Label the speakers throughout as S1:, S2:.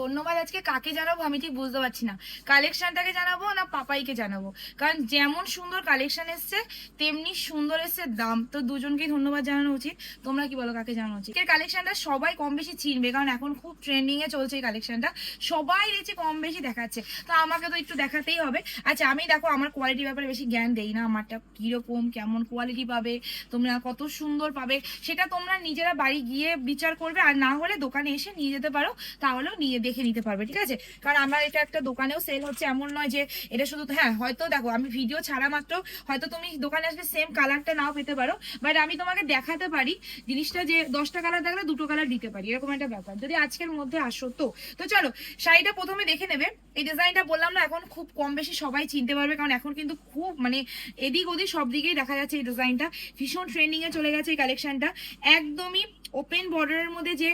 S1: ধন্যবাদ আজকে কাকে জানাব আমি ঠিক বুঝতে পারছি না। কালেকশনটাকে জানাব না পাপাইকে জানাব? কারণ যেমন সুন্দর কালেকশন এসছে, তেমনি সুন্দর এসছে দাম। তো দুজনকেই ধন্যবাদ জানানো উচিত। তোমরা কি বলো কাকে জানানো উচিত? কালেকশনটা সবাই কম বেশি চিনবে, কারণ এখন খুব ট্রেন্ডিং এ চলছে এই কালেকশনটা। সবাই দেখছি কম বেশি দেখাচ্ছে। তো আমাকে তো একটু দেখাতেই হবে। আচ্ছা আমি দেখো, আমার কোয়ালিটি ব্যাপারে বেশি জ্ঞান দেই না। আমারটা কীরকম, কেমন কোয়ালিটি পাবে? তোমরা কত সুন্দর পাবে? সেটা তোমরা নিজেরা বাড়ি গিয়ে বিচার করবে। আর না হলে দোকানে এসে নিয়ে যেতে পারো। তাহলেও নিয়ে দেখে নিতে পারবে, ঠিক আছে? কারণ আমার এটা একটা দোকানেও সেল হচ্ছে, এমন নয় যে এটা শুধু হ্যাঁ হয়তো দেখো, আমি ভিডিও ছাড়া মাত্র হয়তো তুমি দোকানে আসবে সেম কালারটা নাও পেতে পারো বাট আমি তোমাকে দেখাতে পারি জিনিসটা যে দশটা কালার থাকলে দুটো কালার দিতে পারি, এরকম একটা ব্যাপার। যদি আজকের মধ্যে আসো তো। তো চলো, শাড়িটা প্রথমে দেখে নেবে। এই ডিজাইনটা বললাম না, এখন খুব কম বেশি সবাই চিনতে পারবে, কারণ এখন কিন্তু খুব মানে এদিক ওদিক সব দিকেই দেখা যাচ্ছে এই ডিজাইনটা ভীষণ ট্রেন্ডিং এ চলে গেছে এই কালেকশনটা একদমই ওপেন বর্ডারের মধ্যে যে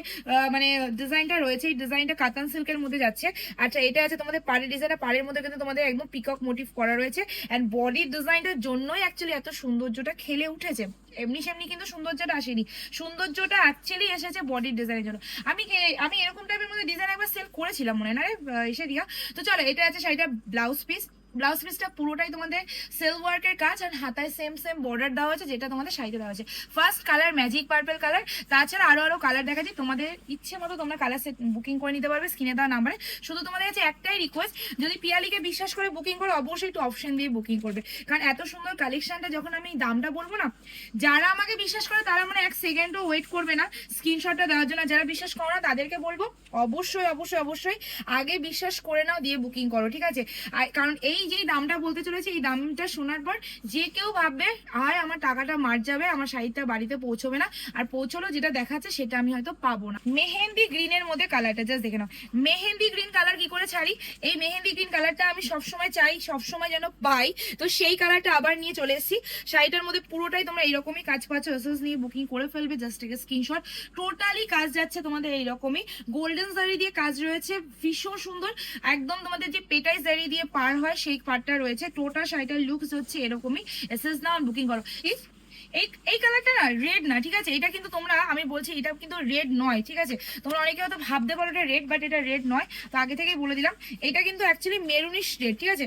S1: মানে ডিজাইনটা রয়েছে, এই ডিজাইনটা কাতান সিল্কের মধ্যে যাচ্ছে। আচ্ছা এটা আছে তোমাদের পাড়ের ডিজাইনটা পাড়ের মধ্যে কিন্তু তোমাদের একদম পিকক মোটিভ করা রয়েছে। অ্যান্ড বডির ডিজাইনটার জন্যই অ্যাকচুয়ালি এত সৌন্দর্যটা খেলে উঠেছে। এমনি সেমনি কিন্তু সৌন্দর্যটা আসেনি। সৌন্দর্যটা অ্যাকচুয়ালি এসেছে বডির ডিজাইনের জন্য। আমি আমি এরকম টাইপের মধ্যে ডিজাইন একবার সেল করেছিলাম মনে না রে এসে রিয়া তো চলো, এটা আছে শাড়িটা ব্লাউজ পিস ব্লাউজ পিসটা পুরোটাই তোমাদের সেল ওয়ার্কের কাজ আর হাতায় সেম সেম বর্ডার দেওয়া আছে, যেটা তোমাদের শাড়িতে দেওয়া আছে। First colour magic purple colour তাছাড়া আরও আরও কালার দেখা যায় তোমাদের ইচ্ছে মতো তোমরা কালার সেট বুকিং করে নিতে পারবে স্ক্রিনে দেওয়া নাম্বারে শুধু তোমাদের কাছে একটাই রিকোয়েস্ট যদি পিয়ালিকে বিশ্বাস করে বুকিং করো, অবশ্যই একটু অপশন দিয়ে বুকিং করবে। কারণ এত সুন্দর কালেকশনটা যখন আমি দামটা বলব না, যারা আমাকে বিশ্বাস করে তারা মানে এক সেকেন্ডও ওয়েট করবে না স্ক্রিনশটটা দেওয়ার জন্য। যারা বিশ্বাস করো না, তাদেরকে বলব, অবশ্যই অবশ্যই অবশ্যই আগে বিশ্বাস করে নাও দিয়ে বুকিং করো, ঠিক আছে? কারণ এই যে দামটা বলতে চলেছে, এই দামটা শোনার পর যে কেউ ভাববে, আয়, আমার টাকাটা মার যাবে, আমার শাড়িটা বাড়িতে পৌঁছবে না। আর পৌঁছলো যেটা দেখাচ্ছে সেটা আমি হয়তো পাবো না। মেহেন্দি গ্রিনের মধ্যে কালারটা জাস্ট দেখে নাও। মেহেন্দি গ্রিন কালার কি করে ছাড়ি? এই মেহেন্দি গ্রিন কালারটা আমি সবসময় চাই, সবসময় যেন পাই। তো সেই কালারটা আবার নিয়ে চলে এসেছি। শাড়িটার মধ্যে পুরোটাই তোমরা এইরকমই কাজ পাচ্ছ এসএস নিয়ে বুকিং করে ফেলবে জাস্ট থেকে স্ক্রিনশট টোটালি কাজ যাচ্ছে তোমাদের এইরকমই। গোল্ডেন জারি দিয়ে কাজ রয়েছে, ভীষণ সুন্দর। একদম তোমাদের যে পেটাই জারি দিয়ে পার হয় সেই পার্টটা রয়েছে। টোটাল শাড়িটার লুকস হচ্ছে এরকমই। এসএস নাও বুকিং করো। এই এই এই কালারটা না রেড না, ঠিক আছে? এটা কিন্তু তোমরা, আমি বলছি এটা কিন্তু রেড নয়, ঠিক আছে? তোমরা অনেকে হয়তো ভাবতে পারো এটা রেড বাট এটা রেড নয়। তো আগে থেকেই বলে দিলাম, এটা কিন্তু অ্যাকচুয়ালি মেরুনিশ রেড ঠিক আছে?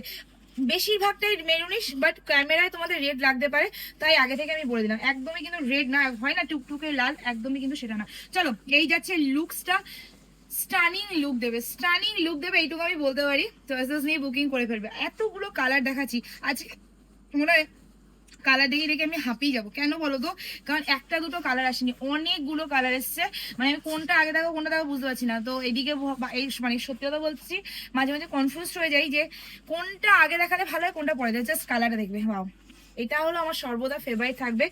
S1: বেশিরভাগটাই মেরুনিশ বাট ক্যামেরায় তোমাদের রেড লাগতে পারে। তাই আগে থেকে আমি বলে দিলাম, একদমই কিন্তু রেড না, হয় না টুকটুকে লাল, একদমই কিন্তু সেটা না। চলো, এই যাচ্ছে লুকসটা স্টানিং লুক দেবে স্টানিং লুক দেবে, এইটুকু আমি বলতে পারি। এসএস নিয়ে বুকিং করে ফেলবে। এতগুলো কালার দেখাচ্ছি। আজকে মনে কালার দেখে দেখে আমি হাঁপিয়ে যাব। কেন বলো তো? কারণ একটা দুটো কালার আসেনি। অনেকগুলো কালার এসছে। মানে আমি কোনটা আগে দেখো, কোনটা দেখো বুঝতে পারছি না। তো এদিকে এই মানে সত্যি কথা বলছি, মাঝে মাঝে কনফিউজ হয়ে যাই যে কোনটা আগে দেখালে ভালো হয়, কোনটা পরে যায় জাস্ট কালারটা দেখবে। ওয়াও এটা হলো আমার সর্বদা ফেভারিট থাকবে।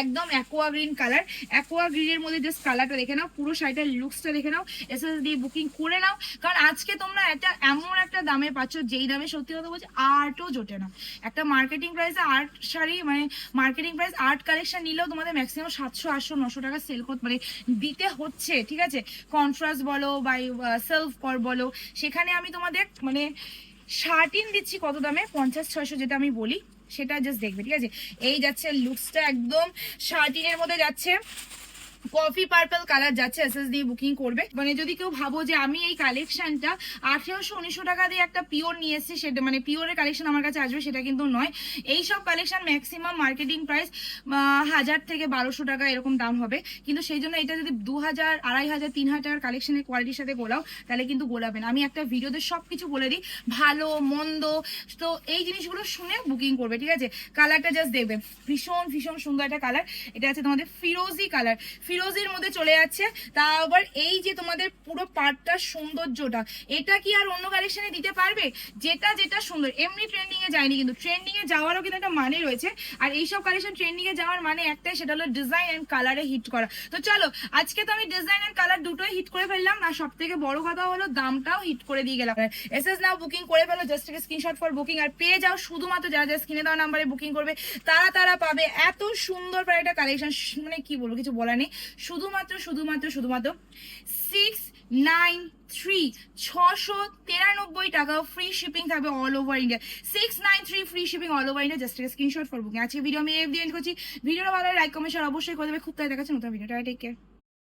S1: একদম অ্যাকোয়া গ্রিন কালার অ্যাকোয়া গ্রিনের মধ্যে জাস্ট কালারটা দেখে নাও, পুরো শাড়িটার লুকসটা দেখে নাও এস এস বুকিং করে নাও। কারণ আজকে তোমরা একটা এমন একটা দামে পাচ্ছ, যেই দামে সত্যি কথা বলছি আর্টও জোটে না। একটা মার্কেটিং প্রাইসে আর্ট শাড়ি মানে মার্কেটিং প্রাইস আর্ট কালেকশন নিলেও তোমাদের ম্যাক্সিমাম সাতশো, আটশো, নশো টাকা সেল করতে মানে দিতে হচ্ছে, ঠিক আছে? কন্ট্রাস্ট বলো বা সেলফ কর বলো। সেখানে আমি তোমাদের মানে শার্টিন দিচ্ছি কত দামে? পঞ্চাশ, ছয়শো যেটা আমি বলি। সেটা জাস্ট দেখবে ঠিক আছে? এই যাচ্ছে লুকসটা একদম শার্টিনের মধ্যে যাচ্ছে। কফি পার্পল কালার যাচ্ছে এস এস দিয়ে বুকিং করবে। মানে যদি কেউ ভাবো যে আমি এই কালেকশনটা আঠেরোশো, উনিশশো টাকা দিয়ে একটা পিওর নিয়ে এসেছি, সেটা মানে পিওরের কালেকশন আমার কাছে আসবে, সেটা কিন্তু নয়। এই সব কালেকশন ম্যাক্সিমাম মার্কেটিং প্রাইস হাজার থেকে বারোশো টাকা এরকম দাম হবে। কিন্তু সেই জন্য এটা যদি দু হাজার, আড়াই হাজার, তিন হাজার টাকার কালেকশনের কোয়ালিটির সাথে গোলাও, তাহলে কিন্তু গোলাবে না আমি একটা ভিডিওতে সব কিছু বলে দিই, ভালো, মন্দ, তো এই জিনিসগুলো শুনে বুকিং করবে, ঠিক আছে? কালারটা জাস্ট দেখবে। ভীষণ ভীষণ সুন্দর একটা কালার এটা আছে তোমাদের ফিরোজি কালার ফিরোজির মধ্যে চলে যাচ্ছে। তা আবার এই যে তোমাদের পুরো পার্টটার সৌন্দর্যটা, এটা কি আর অন্য কালেকশনে দিতে পারবে? যেটা যেটা সুন্দর। এমনি ট্রেন্ডিংয়ে যায়নি কিন্তু। ট্রেন্ডিংয়ে যাওয়ারও কিন্তু একটা মানে রয়েছে। আর এইসব কালেকশন ট্রেন্ডিংয়ে যাওয়ার মানে একটাই, সেটা হলো ডিজাইন অ্যান্ড কালারে হিট করা। তো চলো, আজকে তো আমি ডিজাইন এন্ড কালার দুটোই হিট করে ফেললাম। আর সব থেকে বড় কথা হলো দামটাও হিট করে দিয়ে গেলাম। এস এস নাও বুকিং করে ফেলো। জাস্ট একটা স্ক্রিনশট ফর বুকিং আর পেয়ে যাও। শুধুমাত্র যারা যারা স্ক্রিনে দেওয়া নাম্বারে বুকিং করবে, তারা তারা পাবে এত সুন্দর প্রায় একটা কালেকশন মানে কি বলব, কিছু বলার নেই। শুধুমাত্র শুধুমাত্র শুধুমাত্র সিক্স নাইন থ্রি ছশো তিরানব্বই টাকা ফ্রি শিপিং থাকবে all over India six nine three free shipping all over India just screenshot for booking আজকে ভিডিও আমি এফ দিয়ে করছি। ভিডিওটা ভালো লাইক কমেন্ট অবশ্যই করে দেবে। খুব তাই দেখাচ্ছে নতুন ভিডিওটা টেক কেয়ার